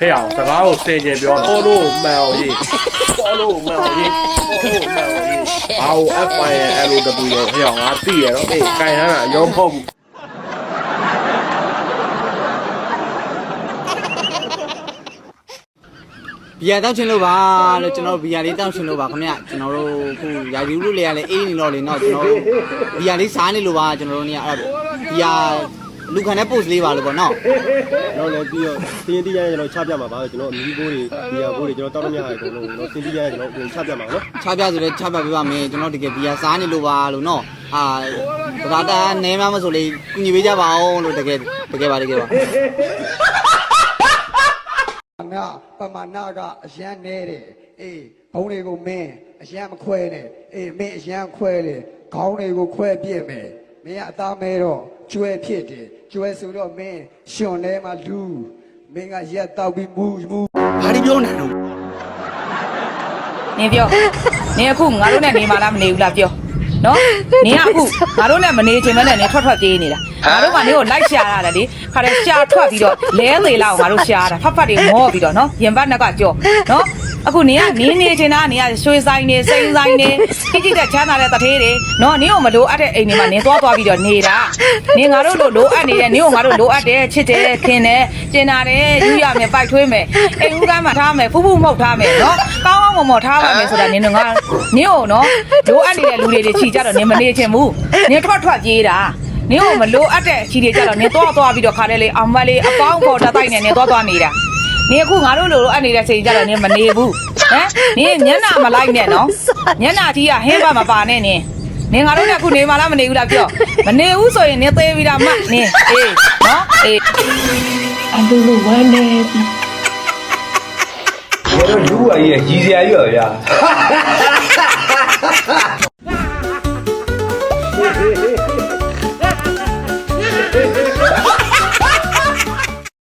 ဖះအောင်စကားကိုစင်ကြယ်ပြောတော့လို့မှန်အောင်ရေးပေါ်လို့မှန်အောင်ရေးပေါ်လို့မှန်အောင်ရေးဘာလို့ FI ရဲ့ LOW ရောဖះအောင်ငါသိရတော့အေးကြိုင်ဟမ်းတာရုံးမဟုတ်ဘူးဘီယာတောက်ချင်လို့ပါလို့ကျွန်တော်တို့ဘီယာလေးတောက်ချင်လို့ပါခင်ဗျကျွန်တော်တို့ခုရာဒီလူလေးကလည်းအေးနေတော့လေနော်ကျွန်တော်တို့ဘီယာလေးစားနေလို့ပါကျွန်တော်တို့နေအဲ့ဒါဘီယာ လူခံတဲ့ post လေးပါလို့ပေါ့နော်တော့လည်းပြီးတော့တင်းတင်းရရကျွန်တော်ချပြမှာပါကျွန်တော်အမီးဘိုးတွေဒီယာဘိုးတွေကျွန်တော်တောက်လို့မရတဲ့အကုန်လုံးတော့တင်းတင်းရရကျွန်တော်ချပြမှာနော်ချပြဆိုလဲချပြပေးပါမယ်ကျွန်တော်တကယ်ဘီယာစားနေလို့ပါလို့နော်အာဘာသာနဲမှမဆိုလေကူညီပေးကြပါအောင်လို့တကယ်တကယ်ပါတကယ်ပါနာပမာဏကအရန်နေတယ်အေးဘုံတွေကိုမင်းအရန်မခွဲနဲ့အေးမင်းအရန်ခွဲတယ်ခေါင်းတွေကိုခွဲပြစ်မယ် မင်းကအသားမဲတော့ကျွဲဖြစ်တယ်ကျွဲဆိုတော့မင်းရှင်ထဲမှာလူမင်းကရက်တောက်ပြီးမူမူဘာဒီပြောနေတော့နင်ပြောနင်အခုငါတို့နဲ့နေမလားမနေဘူးလားပြောနော်နင်ကအခုငါတို့နဲ့မနေချင်မဲနဲ့နင်ထွက်ထွက်ပြေးနေတာငါတို့ကနင်ကိုလိုက်ရှာရတယ်လေခါတဲ့ရှာထွက်ပြီးတော့လဲသေးလောက်ငါတို့ရှာရတာဖတ်ဖတ်တွေမောပြီးတော့နော်ရင်ဘတ်နှက်ကကြောနော် အခုနင်ကနင်းနေချင်တာနင်ကရွှေဆိုင်နေစိန်ဆိုင်နေခိခိတဲ့ချမ်းသာတဲ့တထေးတွေနော်နင်ကိုမလိုအပ်တဲ့အိမ်တွေမှာနင်သွားသွားပြီးတော့နေတာနင်ငါတို့လိုလိုအပ်နေတယ်နင်ကိုငါတို့လိုအပ်တယ်ချစ်တယ်ခင်တယ်ကျင်နာတယ်ယူရမယ်ပိုက်ထွေးမယ်အိမ်ဦးကမ်းမှာထားမယ်ဖူးဖူးမှုတ်ထားမယ်နော်ကောင်းကောင်းမွန်မွန်ထားပါမယ်ဆိုတာနင်တို့ငါနင်ကိုနော်လိုအပ်နေတဲ့လူတွေတွေခြိကြတော့နင်မနေချင်ဘူးနင်ထွက်ထွက်ပြေးတာနင်ကိုမလိုအပ်တဲ့ခြိတွေကြတော့နင်သွားသွားပြီးတော့ခါတယ်လေအောင်မလေးအပေါင်းပေါ်တတိုက်နေနင်သွားသွားနေတာ နင်အခုငါတို့လိုလိုအပ်နေတဲ့ချိန်ကြတော့နင်မနေဘူးဟမ်နင်မျက်နှာမလိုက်နဲ့နော်မျက်နှာကြီးကဟင်းပါမပါနဲ့နင်နင်ငါတို့ကအခုနေမလားမနေဘူးလားပြောမနေဘူးဆိုရင်နင်သေးပြီလားမနင်အေးနော်အေးအလူလူဝမ်းနေပြီကျွန်တော်လူဝါကြီးရဲ့ရည်စရာကြီးပါဗျာ